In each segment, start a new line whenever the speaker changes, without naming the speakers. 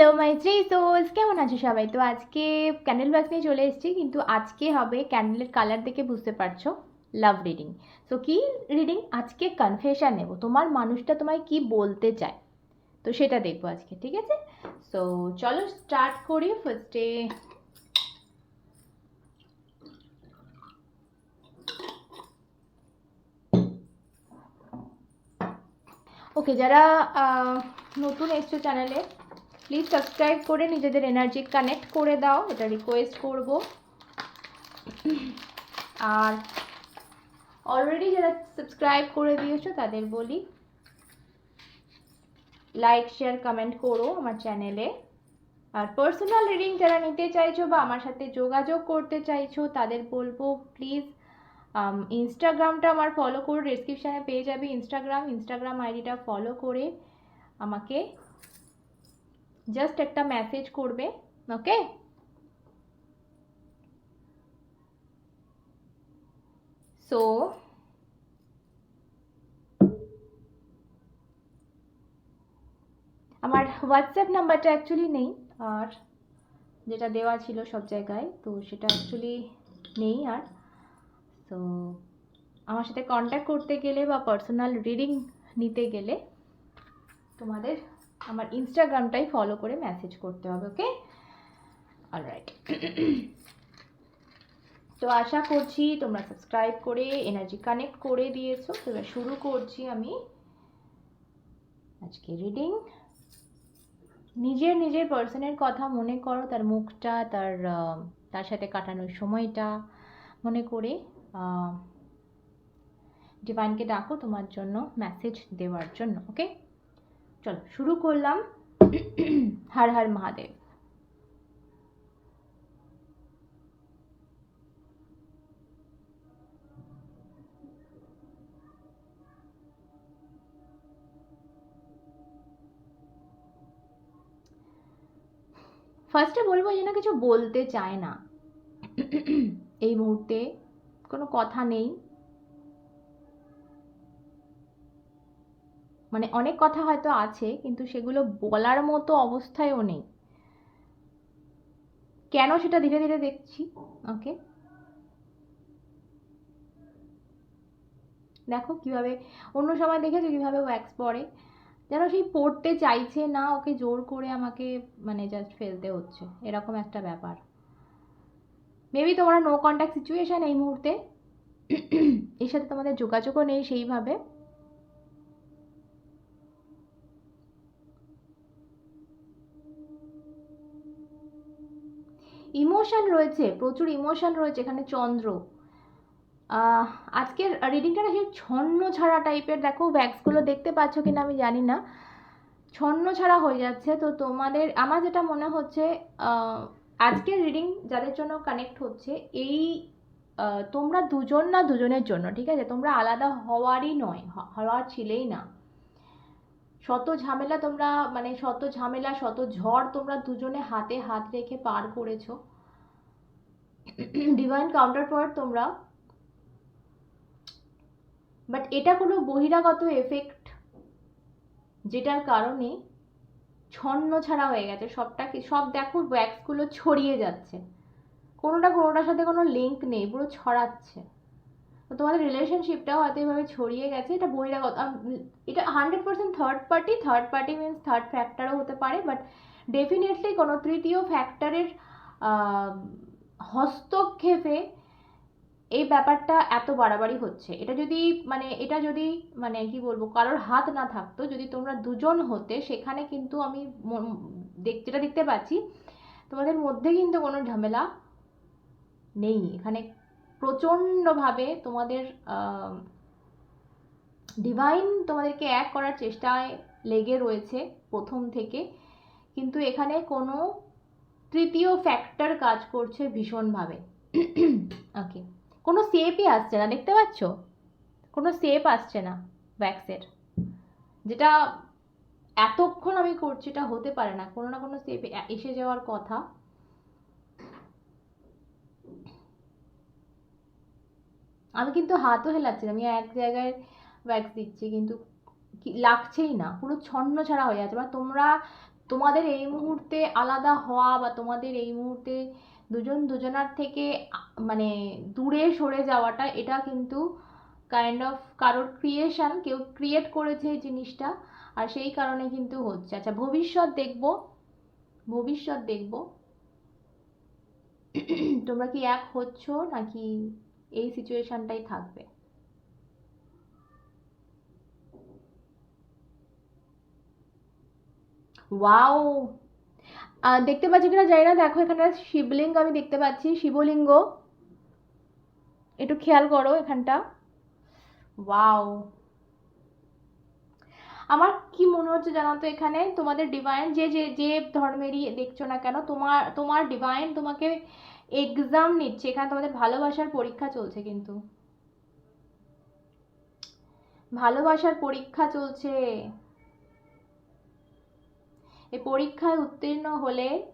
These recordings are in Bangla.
হ্যালো মাই থ্রি সোলস কেমন আছো সবাই? তো আজকে ক্যান্ডেল ওয়াক্স নিয়ে চলে এসেছি, কিন্তু আজকে হবে ক্যান্ডেলের কালার দেখে বুঝতে পারছ লাভ রিডিং সো কি রিডিং আজকে কনফেশন নেব। তোমার মানুষটা তোমায় কি বলতে চায়? তো সেটা দেখব আজকে, ঠিক আছে? সো চলো স্টার্ট করি ফার্স্টে ওকে যারা নতুন এসছো চ্যানেলে প্লিজ সাবস্ক্রাইব করে নিজেদের এনার্জি কানেক্ট করে দাও, এটা রিকোয়েস্ট করব। আর অলরেডি যারা সাবস্ক্রাইব করে দিয়েছ, তাদের বলি লাইক শেয়ার কমেন্ট করো আমার চ্যানেলে আর পার্সোনাল রিডিং যারা নিতে চাইছো বা আমার সাথে যোগাযোগ করতে চাইছো, তাদের বলব প্লিজ ইনস্টাগ্রামটা আমার ফলো করে। ডিসক্রিপশানে পেয়ে যাবে ইনস্টাগ্রাম ইনস্টাগ্রাম আইডিটা ফলো করে আমাকে জাস্ট একটা মেসেজ করবে ওকে সো আমার হোয়াটসঅ্যাপ নাম্বারটা অ্যাকচুয়ালি নেই, আর যেটা দেওয়া ছিল সব জায়গায়, তো সেটা অ্যাকচুয়ালি নেই আর। তো আমার সাথে কন্ট্যাক্ট করতে গেলে বা পার্সোনাল রিডিং নিতে গেলে তোমাদের আমার ইনস্টাগ্রামটাই ফলো করে মেসেজ করতে হবে ওকে অলরাইট তো আশা করছি তোমরা সাবস্ক্রাইব করে এনার্জি কানেক্ট করে দিয়েছ। তো শুরু করছি আমি আজকে রিডিং নিজের নিজের পার্সনের কথা মনে করো, তার মুখটা, তার তার সাথে কাটানোর সময়টা মনে করে ডিভাইনকে ডাকো তোমার জন্য মেসেজ দেওয়ার জন্য ওকে চলো, শুরু করলাম। হর হর মহাদেব। ফার্স্টে বলব, যেন কিছু বলতে চায় না। এই মুহূর্তে কোনো কথা নেই। মানে অনেক কথা হয়তো আছে, কিন্তু সেগুলো বলার মতো অবস্থায়ও নেই। কেন সেটা ধীরে ধীরে দেখছি? ওকে। দেখো কীভাবে, অন্য সময় দেখেছ কীভাবে ওয়্যাক্স পরে? যেন সেই পড়তে চাইছে না, ওকে জোর করে আমাকে মানে জাস্ট ফেলতে হচ্ছে। এরকম একটা ব্যাপার। মেবি তোমরা নো কন্ট্যাক্ট সিচুয়েশন এই মুহূর্তে। এর সাথে তোমাদের যোগাযোগও নেই সেইভাবে। ইমোশন রয়েছে, প্রচুর ইমোশন রয়েছে এখানে চন্দ্র। আজকের রিডিংটা সেই ছন্ন ছাড়া টাইপের দেখো ব্যাগসগুলো দেখতে পাচ্ছ কিনা আমি জানি না। ছন্ন ছাড়া হয়ে যাচ্ছে, তো তোমাদের, আমার যেটা মনে হচ্ছে আজকের রিডিং যাদের জন্য কানেক্ট হচ্ছে, এই তোমরা দুজন না দুজনের জন্য, ঠিক আছে? তোমরা আলাদা হওয়ারই নয় হওয়ার ছিলেই না। শত ঝামেলা তোমরা মানে শত ঝামেলা, শত ঝড় তোমরা দুজনে হাতে হাত রেখে পার করেছ। ডিভাইন কাউন্টার পয়েন্ট তোমরা। বাট এটা কোনো বহিরাগত এফেক্ট যেটার কারণে ছন্ন ছাড়া হয়ে গেছে। সবটা কি সব দেখো ওয়্যাক্সগুলো ছড়িয়ে যাচ্ছে। কোনোটা কোনোটার সাথে কোনো লিঙ্ক নেই, পুরো ছড়াচ্ছে। তো তোমাদের রিলেশনশিপটাও হয়তো এভাবে ছড়িয়ে গেছে। এটা বহিরাগত এটা hundred percent third party third party means third ফ্যাক্টরও হতে পারে বাট ডেফিনেটলি কোনো তৃতীয় ফ্যাক্টরের হস্তক্ষেপে এই ব্যাপারটা এত বাড়াবাড়ি হচ্ছে। এটা যদি মানে এটা যদি মানে কি বলব, কারোর হাত না থাকতো, যদি তোমরা দুজন হতে, সেখানে কিন্তু আমি যেটা দেখতে পাচ্ছি, তোমাদের মধ্যে কিন্তু কোনো ঝামেলা নেই। এখানে প্রচণ্ডভাবে তোমাদের ডিভাইন তোমাদেরকে এক করার চেষ্টায় লেগে রয়েছে প্রথম থেকে। কিন্তু এখানে কোনো তৃতীয় ফ্যাক্টর কাজ করছে ভীষণভাবে। ওকে কোনো শেপই আসছে না, দেখতে পাচ্ছ? কোনো শেপ আসছে না ভ্যাক্সের যেটা এতক্ষণ আমি করছি, এটা হতে পারে না। কোনো না কোনো শেপ এসে যাওয়ার কথা। আমি কিন্তু হাতও হেলাচ্ছি না, আমি এক জায়গায় ভ্যাক্স দিচ্ছি কিন্তু লাগছেই না, পুরো ছন্ন ছাড়া হয়ে যাচ্ছে। বা তোমরা, তোমাদের এই মুহূর্তে আলাদা হওয়া বা তোমাদের এই মুহূর্তে দুজন, দুজনার থেকে মানে দূরে সরে যাওয়াটা, এটা কিন্তু কাইন্ড অফ কারোর ক্রিয়েশন কেউ ক্রিয়েট করেছে এই জিনিসটা, আর সেই কারণে কিন্তু হচ্ছে। আচ্ছা ভবিষ্যৎ দেখব ভবিষ্যৎ দেখব। তোমরা কি এক হচ্ছ নাকি এই সিচুয়েশনটাই থাকবে। ওয়াও! দেখতে পাচ্ছি কিনা জানি না, দেখো এখানে শিবলিঙ্গ, আমি দেখতে পাচ্ছি। শিবলিঙ্গ, একটু খেয়াল করো এখানটা। ওয়াও! আমার কি মনে হচ্ছে জানো তো এখানে? তোমাদের ডিভাইন যে যে যে ধর্মেরই দেখছ না কেন, তোমার তোমার ডিভাইন তোমাকে এক্সাম নিচ্ছে। এখানে তোমাদের ভালোবাসার পরীক্ষা চলছে কিন্তু। ভালোবাসার পরীক্ষা চলছে। এই পরীক্ষায় উত্তীর্ণ হলে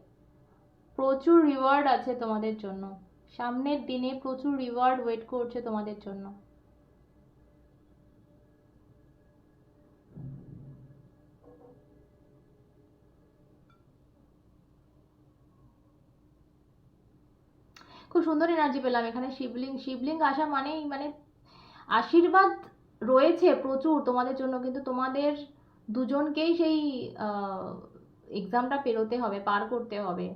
প্রচুর রিওয়ার্ড আছে তোমাদের জন্য। সামনের দিনে প্রচুর রিওয়ার্ড ওয়েট করছে তোমাদের জন্য। খুব সুন্দর এনার্জি পেলাম। এখানে শিবলিং শিবলিঙ্গ আসা মানেই মানে আশীর্বাদ রয়েছে প্রচুর তোমাদের জন্য, কিন্তু তোমাদের দুজনকেই সেই এক্সামটা পেরোতে হবে, পার করতে হবে।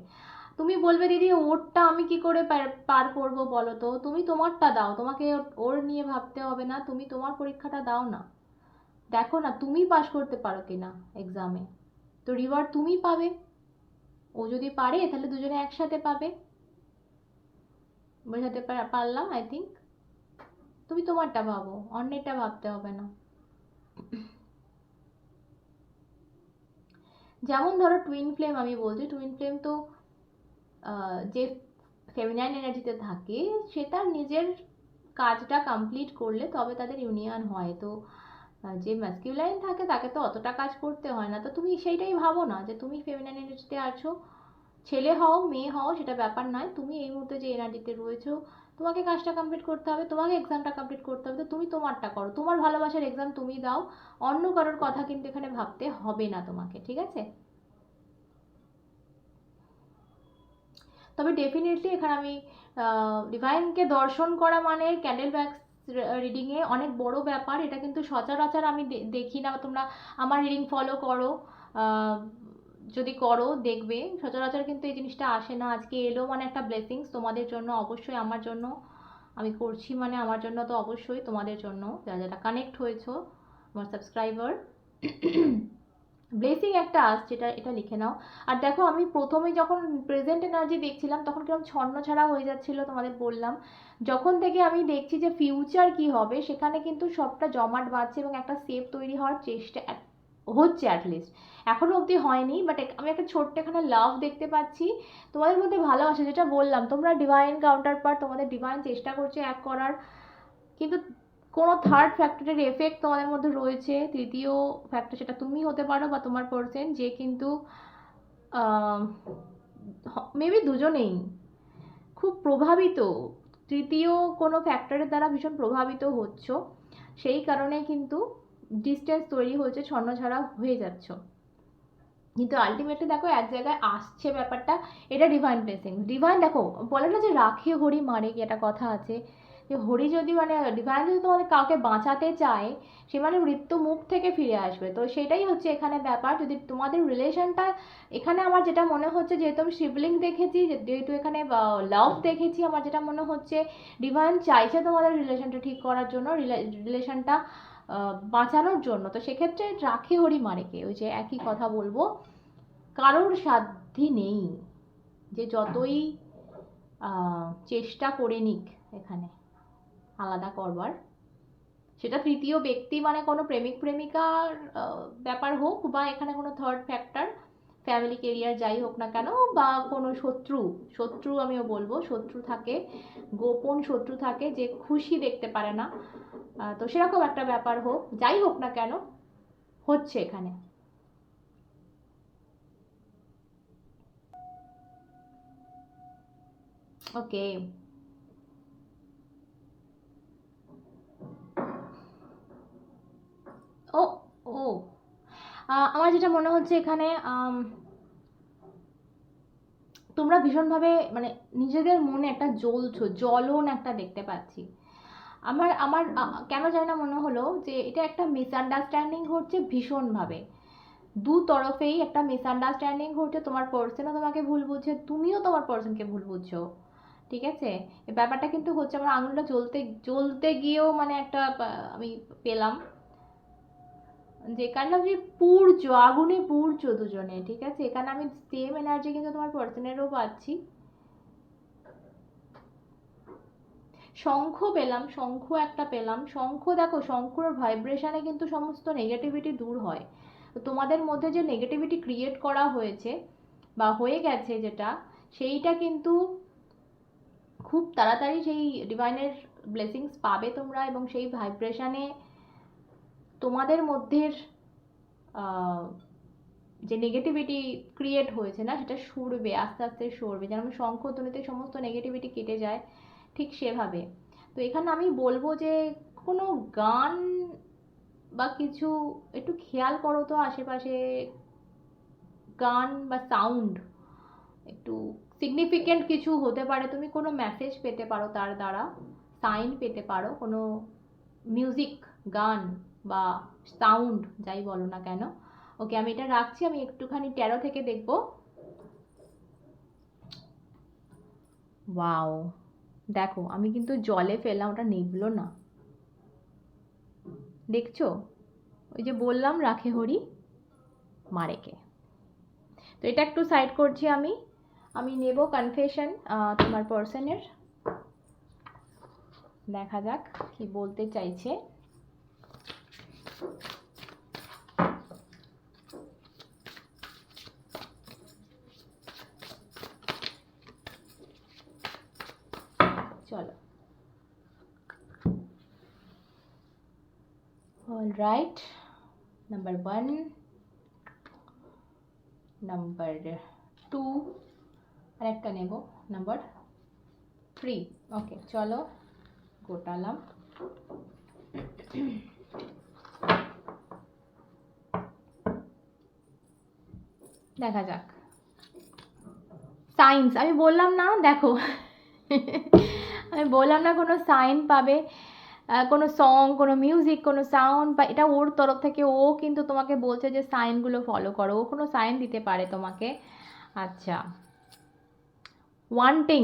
তুমি বলবে, দিদি, ওরটা আমি কি করে পার- করব বলো তো? তুমি তোমারটা দাও। তোমাকে ওর- ওর নিয়ে ভাবতে হবে না। তুমি তোমার পরীক্ষাটা দাও না। দেখো না, তুমি পাস করতে পারো কিনা এক্সামে তো রিওয়ার্ড তুমি পাবে। ও যদি পারে, তাহলে দুজনে একসাথে পাবে। বোঝাতে পারলাম আই থিঙ্ক তুমি তোমারটা ভাবো, অন্যেরটা ভাবতে হবে না। যেমন ধরো টুইন ফ্লেম আমি বলছি টুইন ফ্লেম তো যে ফেমিনাইন এনার্জিতে থাকে, সে তার নিজের কাজটা কমপ্লিট করলে তবে তাদের ইউনিয়ন হয়। তো যে ম্যাসকিউলাইন থাকে তাকে তো অতটা কাজ করতে হয় না। তো তুমি সেইটাই ভাবো না যে তুমি ফেমিনাইন এনার্জিতে আছো? ছেলে হও, মেয়ে হও, সেটা ব্যাপার নয়। তুমি এই মুহূর্তে যে এনার্জিতে রয়েছো, তোমাকে কাজটা কমপ্লিট করতে হবে, তোমাকে এক্সামটা কমপ্লিট করতে হবে, তো তুমি তোমারটা করো। তোমার ভালোবাসার এক্সাম তুমি দাও, অন্য কারোর কথা কিন্তু এখানে ভাবতে হবে না তোমাকে, ঠিক আছে? তবে ডেফিনেটলি এখানে আমি ডিভাইনকে দর্শন করা মানে ক্যান্ডেল ব্যাক্স রিডিংয়ে অনেক বড় ব্যাপার। এটা কিন্তু সচরাচর আমি দেখি না তোমরা আমার রিডিং ফলো করো। যদি করো, দেখবে। সচরাচর কিন্তু এই জিনিসটা আসে না। আজকে এলো মানে একটা ব্লেসিংস তোমাদের জন্য, অবশ্যই আমার জন্য। আমি করছি মানে আমার জন্য তো অবশ্যই তোমাদের জন্য। যারা যারা কানেক্ট হয়েছো, আমার সাবস্ক্রাইবার ব্লেসিং একটা আসছে এটা এটা লিখে নাও। আর দেখো, আমি প্রথমে যখন প্রেজেন্ট এনার্জি দেখছিলাম, তখন কীরকম ছন্ন ছাড়া হয়ে যাচ্ছিল তোমাদের বললাম। যখন থেকে আমি দেখছি যে ফিউচার কি হবে, সেখানে কিন্তু সবটা জমাট বাঁধছে এবং একটা সেপ তৈরি হওয়ার চেষ্টা, হচ্ছে অ্যাটলিস্ট এখনও অবধি হয়নি বাট আমি একটা ছোট্ট এখানে লাভ দেখতে পাচ্ছি। তোমাদের মধ্যে ভালোবাসা যেটা বললাম, তোমরা ডিভাইন কাউন্টার পার তোমাদের ডিভাইন চেষ্টা করছে এক করার। কিন্তু কোনো থার্ড ফ্যাক্টরের এফেক্ট তোমাদের মধ্যে রয়েছে। তৃতীয় ফ্যাক্টর সেটা তুমি হতে পারো বা তোমার পার্সন যে কিন্তু মেবি দুজনেই খুব প্রভাবিত। তৃতীয় কোনো ফ্যাক্টরের দ্বারা ভীষণ প্রভাবিত হচ্ছ। সেই কারণে কিন্তু ডিস্টেন্স তৈরি হয়েছে, ছন্নছাড়া হয়ে যাচ্ছ। কিন্তু আলটিমেটলি দেখো এক জায়গায় আসছে ব্যাপারটা, এটা ডিভাইন ব্লেসিং ডিভাইন দেখো, বলে না যে রাখে হরি মারে, কি একটা কথা আছে? যে হরি যদি মানে ডিভাইন যদি তোমাদের কাউকে বাঁচাতে চায়, সে মানে মৃত্যু মুখ থেকে ফিরে আসবে। তো সেটাই হচ্ছে এখানে ব্যাপার। যদি তোমাদের রিলেশনটা এখানে আমার যেটা মনে হচ্ছে, যেহেতু আমি শিবলিং দেখেছি, যেহেতু এখানে লাভ দেখেছি, আমার যেটা মনে হচ্ছে ডিভাইন চাইছে তোমাদের রিলেশনটা ঠিক করার জন্য রিলেশনটা বাঁচানোর জন্য। তো সেক্ষেত্রে রাখে হরি মারেকে ওই যে একই কথা বলব। কারোর সাধ্যি নেই যে যতই চেষ্টা করে নিক এখানে আলাদা করবার। সেটা তৃতীয় ব্যক্তি মানে কোনো প্রেমিক প্রেমিকার ব্যাপার হোক বা এখানে কোনো থার্ড ফ্যাক্টর ফ্যামিলি কেরিয়ার যাই হোক না কেন, বা কোনো শত্রু শত্রু আমিও বলব, শত্রু থাকে, গোপন শত্রু থাকে যে খুশি দেখতে পারে না। তো সেরকম একটা ব্যাপার হোক, যাই হোক না কেন, হচ্ছে এখানে। ওকে ও ও। আমার যেটা মনে হচ্ছে এখানে তোমরা ভীষণভাবে মানে নিজেদের মনে একটা জ্বলছো, জ্বলন একটা দেখতে পাচ্ছি। আমার আমার কেন জানি না মনে হলো যে এটা একটা মিসআন্ডারস্ট্যান্ডিং ঘটছে ভীষণভাবে। দু তরফেই একটা মিসআন্ডারস্ট্যান্ডিং ঘটছে, তোমার পার্সনও তোমাকে ভুল বুঝছে, তুমিও তোমার পার্সনকে ভুল বুঝছ। ঠিক আছে? ব্যাপারটা কিন্তু হচ্ছে, আমার আঙুলটা জ্বলতে জ্বলতে গিয়েও মানে একটা আমি পেলাম। যে কারণ যে পুড়ছো আগুনে পুড়ছো দুজনে, ঠিক আছে? এখানে আমি সেম এনার্জি কিন্তু তোমার পার্সনেরও পাচ্ছি। শঙ্খ পেলাম, শঙ্খ একটা পেলাম। শঙ্খ দেখো, শঙ্খর ভাইব্রেশনে কিন্তু সমস্ত নেগেটিভিটি দূর হয়। তোমাদের মধ্যে যে নেগেটিভিটি ক্রিয়েট করা হয়েছে বা হয়ে গেছে যেটা, সেইটা কিন্তু খুব তাড়াতাড়ি সেই ডিভাইনের ব্লেসিংস পাবে তোমরা এবং সেই ভাইব্রেশনে তোমাদের মধ্যের যে নেগেটিভিটি ক্রিয়েট হয়েছে না, সেটা সরবে, আস্তে আস্তে সরবে। যেমন শঙ্খধ্বনিতে সমস্ত নেগেটিভিটি কেটে যায়, ঠিক সেভাবে। তো এখানে আমি বলব যে, কোনো গান বা কিছু একটু খেয়াল করো তো আশেপাশে। গান বা সাউন্ড একটু সিগনিফিকেন্ট কিছু হতে পারে। তুমি কোনো মেসেজ পেতে পারো তার দ্বারা সাইন পেতে পারো, কোনো মিউজিক গান। বা সাউন্ড যাই বলো না কেন। ওকে আমি এটা রাখছি, আমি একটুখানি ট্যারো থেকে দেখব। ওয়াও দেখো, আমি কিন্তু জলে ফেললাম, ওটা নিভলো না। দেখছ? ওই যে বললাম, রাখে হরি মারেকে তো এটা একটু সাইড করছি আমি। আমি নেব কনফেশন তোমার পার্সনের দেখা যাক কি বলতে চাইছে। চলো all right. Number one. Number two আর একটা নেব নাম্বার থ্রি ওকে চলো গোটালাম দেখা যাক। সায়েন্স আমি বললাম না, দেখো। আমি বললাম না কোনো সাইন পাবে কোনো সং কোনো মিউজিক কোনো সাউন্ড বা এটা ওর তরফ থেকে ও কিন্তু তোমাকে বলছে যে সাইনগুলো ফলো করো। ও কোনো সাইন দিতে পারে তোমাকে। আচ্ছা। Wanting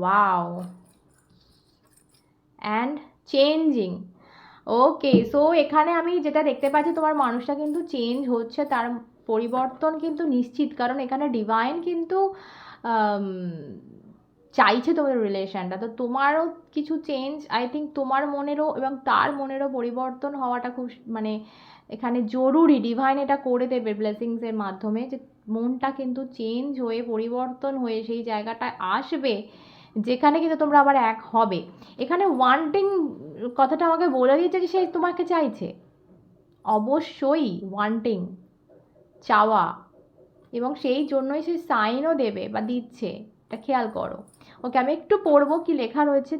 wow and changing okay so এখানে আমি যেটা দেখতে পাচ্ছি, তোমার মানুষটা কিন্তু চেঞ্জ হচ্ছে, তার পরিবর্তন কিন্তু নিশ্চিত। কারণ এখানে ডিভাইন কিন্তু চাইছে তোমাদের রিলেশনটা তো তোমারও কিছু চেঞ্জ আই থিঙ্ক তোমার মনেরও এবং তার মনেরও পরিবর্তন হওয়াটা খুব মানে এখানে জরুরি। ডিভাইন এটা করে দেবে ব্লেসিংসের মাধ্যমে যে মনটা কিন্তু চেঞ্জ হয়ে, পরিবর্তন হয়ে সেই জায়গাটায় আসবে, যেখানে কিন্তু তোমরা আবার এক হবে। এখানে ওয়ান্টিং কথাটা আমাকে বলে দিয়েছে যে সে তোমাকে চাইছে। অবশ্যই ওয়ান্টিং চাওয়া এবং সেই জন্যই সে সাইনও দেবে বা দিচ্ছে। এটা খেয়াল করো। ওকে, আমি একটু পড়ব কি লেখা রয়েছে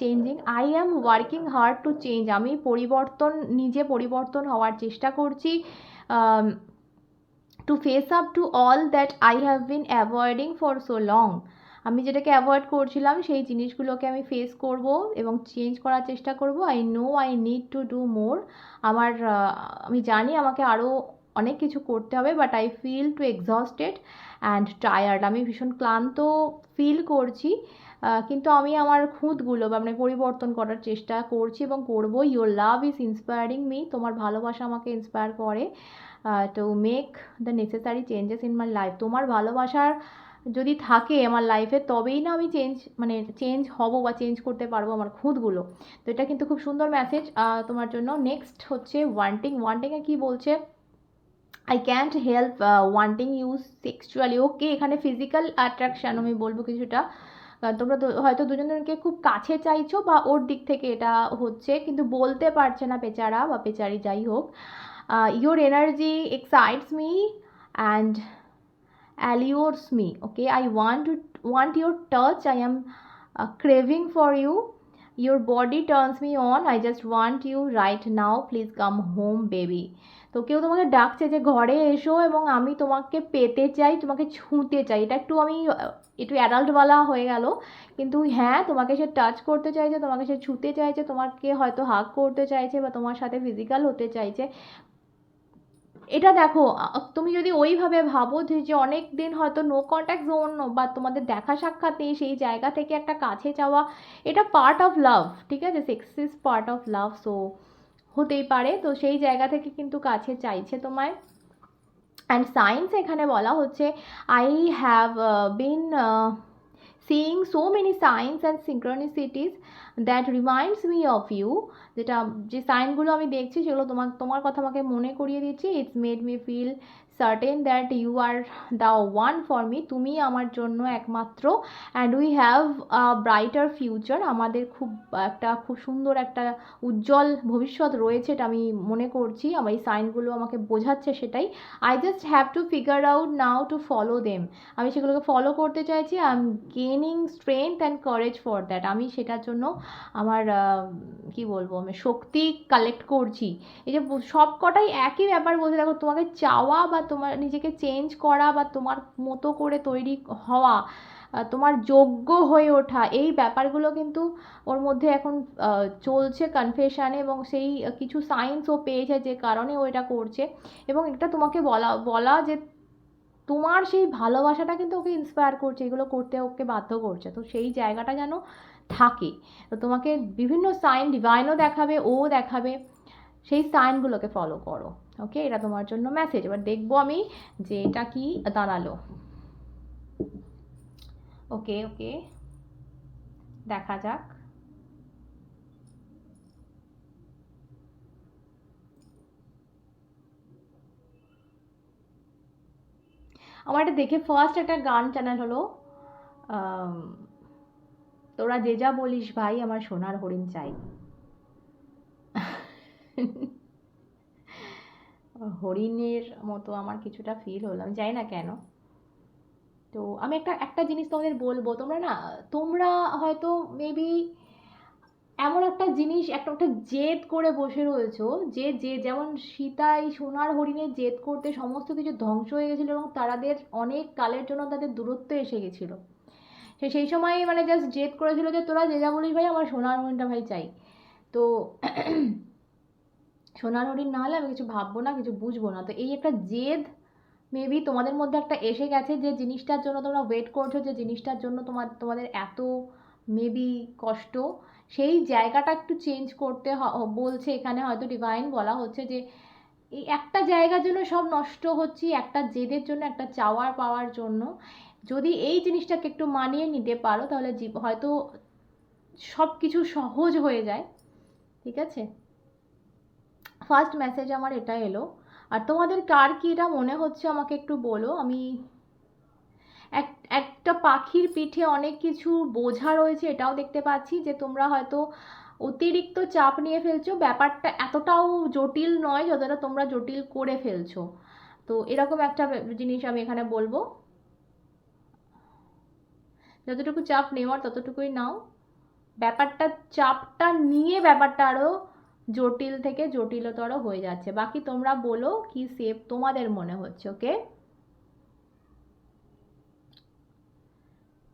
changing I am working hard to change আমি পরিবর্তন, নিজে পরিবর্তন হওয়ার চেষ্টা করছি to face up to all that I have been avoiding for so long আমি যেটাকে অ্যাভয়েড করছিলাম, সেই জিনিসগুলোকে আমি ফেস করব এবং চেঞ্জ করার চেষ্টা করব। I know I need to do more আমার আমি জানি আমাকে আরও অনেক কিছু করতে হবে but I feel too exhausted and tired আমি ভীষণ ক্লান্ত ফিল করছি কিন্তু আমি আমার খুঁতগুলো বা মানে পরিবর্তন করার চেষ্টা করছি এবং করব। Your love is inspiring me তোমার ভালোবাসা আমাকে ইন্সপায়ার করে to make the necessary changes in my life তোমার ভালোবাসার যদি থাকে আমার লাইফে তবেই না আমি চেঞ্জ মানে চেঞ্জ হব বা চেঞ্জ করতে পারব আমার খুঁতগুলো। তো এটা কিন্তু খুব সুন্দর মেসেজ তোমার জন্য। নেক্সট হচ্ছে ওয়ান্টিং ওয়ান্টিংয়ে কী বলছে? I can't help wanting you sexually okay এখানে ফিজিক্যাল অ্যাট্রাকশান আমি বলব কিছুটা। তোমরা হয়তো দুজনকে খুব কাছে চাইছো বা ওর দিক থেকে এটা হচ্ছে কিন্তু বলতে পারছে না বেচারা বা বেচারি যাই হোক। Your energy excites me and allures me okay I want want your touch. I am uh, craving for you. Your body turns me on. I just want you right now. Please come home baby. তো কেউ তোমাকে ডাকছে যে ঘরে এসো এবং আমি তোমাকে পেতে চাই, তোমাকে ছুঁতে চাই। এটা একটু আমি, একটু অ্যাডাল্টওয়ালা হয়ে গেল। কিন্তু হ্যাঁ তোমাকে সে টাচ করতে চাইছে, তোমাকে সে ছুঁতে চাইছে, তোমাকে হয়তো হাগ করতে চাইছে বা তোমার সাথে ফিজিক্যাল হতে চাইছে। এটা দেখো, তুমি যদি ওইভাবে ভাবো যে অনেক দিন হয়তো নো কন্ট্যাক্ট জোন বা তোমাদের দেখা সাক্ষাৎ নেই, সেই জায়গা থেকে একটা কাছে যাওয়া, এটা পার্ট অফ লাভ ঠিক আছে? Sex is part of love so হতেই পারে। তো সেই জায়গা থেকে কিন্তু কাছে চাইছে তোমায়। অ্যান্ড সায়েন্স এখানে বলা হচ্ছে I have been seeing so many signs and synchronicities that reminds me of you যেটা, যে সাইনগুলো আমি দেখছি সেগুলো তোমার তোমার কথা আমাকে মনে করিয়ে দিচ্ছি। It's made me feel certain that you are the one for me তুমি আমার জন্য একমাত্র and we have a brighter future আমাদের খুব একটা, খুব সুন্দর একটা উজ্জ্বল ভবিষ্যৎ রয়েছে এটা আমি মনে করছি, আমার এই সাইনগুলো আমাকে বোঝাচ্ছে সেটাই। I just have to figure out now to follow them আমি সেগুলোকে ফলো করতে চাইছি I am gaining strength and courage for that আমি সেটার জন্য আমার কি বলব, আমি শক্তি কালেক্ট করছি। এই যে সব কটাই একই ব্যাপার বলতে দেখো তোমাকে চাওয়া বা তোমার নিজেকে চেঞ্জ করা বা তোমার মতো করে তৈরি হওয়া তোমার যোগ্য হয়ে ওঠা, এই ব্যাপারগুলো কিন্তু ওর মধ্যে এখন চলছে কনফেশানে এবং সেই কিছু সায়েন্স ও পেয়েছে যে কারণে ও এটা করছে এবং এটা তোমাকে বলা বলা যে তোমার সেই ভালোবাসাটা কিন্তু ওকে ইন্সপায়ার করছে, এগুলো করতে ওকে বাধ্য করছে। তো সেই জায়গাটা যেন থাকে। তো তোমাকে বিভিন্ন সাইন ডিভাইনও দেখাবে, ও দেখাবে। সেই সাইনগুলোকে ফলো করো ওকে এটা তোমার জন্য মেসেজ এবার দেখব আমি যে এটা কি দাঁড়াল। ওকে ওকে দেখা যাক। আমার এটা দেখে ফার্স্ট একটা গান চ্যানেল হলো তোরা যে যা বলিস ভাই, আমার সোনার হরিণ চাই। হরিণের মতো আমার কিছুটা ফিল হলো, আমি জানি না কেন। তো আমি একটা একটা জিনিস তোমাদের বলব, তোমরা না, তোমরা হয়তো মেবি এমন একটা জিনিস, একটা একটা জেদ করে বসে রয়েছো যে যে যেমন সীতা এই সোনার হরিণের জেদ করতে সমস্ত কিছু ধ্বংস হয়ে গেছিল এবং তাদের অনেক কালের জন্য তাদের দূরত্ব এসে গেছিল। সে, সেই সময় মানে জাস্ট জেদ করেছিল যে, তোরা যে যা বলিস ভাই, আমার সোনার হরিণটা ভাই চাই। তো সোনার হরিণ না হলে আমি কিছু ভাববো না, কিছু বুঝব না। তো এই একটা জেদ মেবি তোমাদের মধ্যে একটা এসে গেছে যে জিনিসটার জন্য তোমরা ওয়েট করছ, যে জিনিসটার জন্য তোমার, তোমাদের এত মেবি কষ্ট, সেই জায়গাটা একটু চেঞ্জ করতে বলছে। এখানে হয়তো ডিভাইন বলা হচ্ছে যে, এই একটা জায়গার জন্য সব নষ্ট হচ্ছে, একটা জেদের জন্য, একটা চাওয়ার পাওয়ার জন্য। যদি এই জিনিসটাকে একটু মানিয়ে নিতে পারো, তাহলে হয়তো সব কিছু সহজ হয়ে যায়। ঠিক আছে? ফার্স্ট মেসেজ আমার এটা এলো। আর তোমাদের কার কি এটা মনে হচ্ছে আমাকে একটু বলো? আমি এক, একটা পাখির পিঠে অনেক কিছু বোঝা রয়েছে, এটাও দেখতে পাচ্ছি যে তোমরা হয়তো অতিরিক্ত চাপ নিয়ে ফেলছো। ব্যাপারটা এতটাও জটিল নয় যতটা তোমরা জটিল করে ফেলছো। তো এরকম একটা জিনিস আমি এখানে বলব। যতটুকু চাপ নেওয়ার ততটুকুই নাও। ব্যাপারটা, চাপটা নিয়ে ব্যাপারটা আরও জটিল থেকে জটিলতর হয়ে যাচ্ছে। বাকি তোমরা বলো কি সেফ তোমাদের মনে হচ্ছে ওকে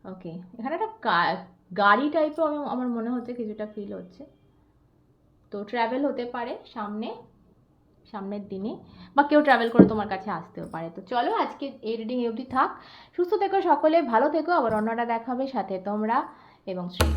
ওকে এখানে একটা গাড়ি টাইপের আমি, আমার মনে হচ্ছে কিছুটা ফিল হচ্ছে। তো ট্রাভেল হতে পারে সামনে, সামনের দিনে, বা কেউ ট্রাভেল করে তোমার কাছে আসতেও পারে। তো চলো আজকে এই রিডিং অবধি থাক। সুস্থ থেকো সকলে, ভালো থেকো। আবার অন্যটা দেখাবে সাথে তোমরা এবং শ্রী।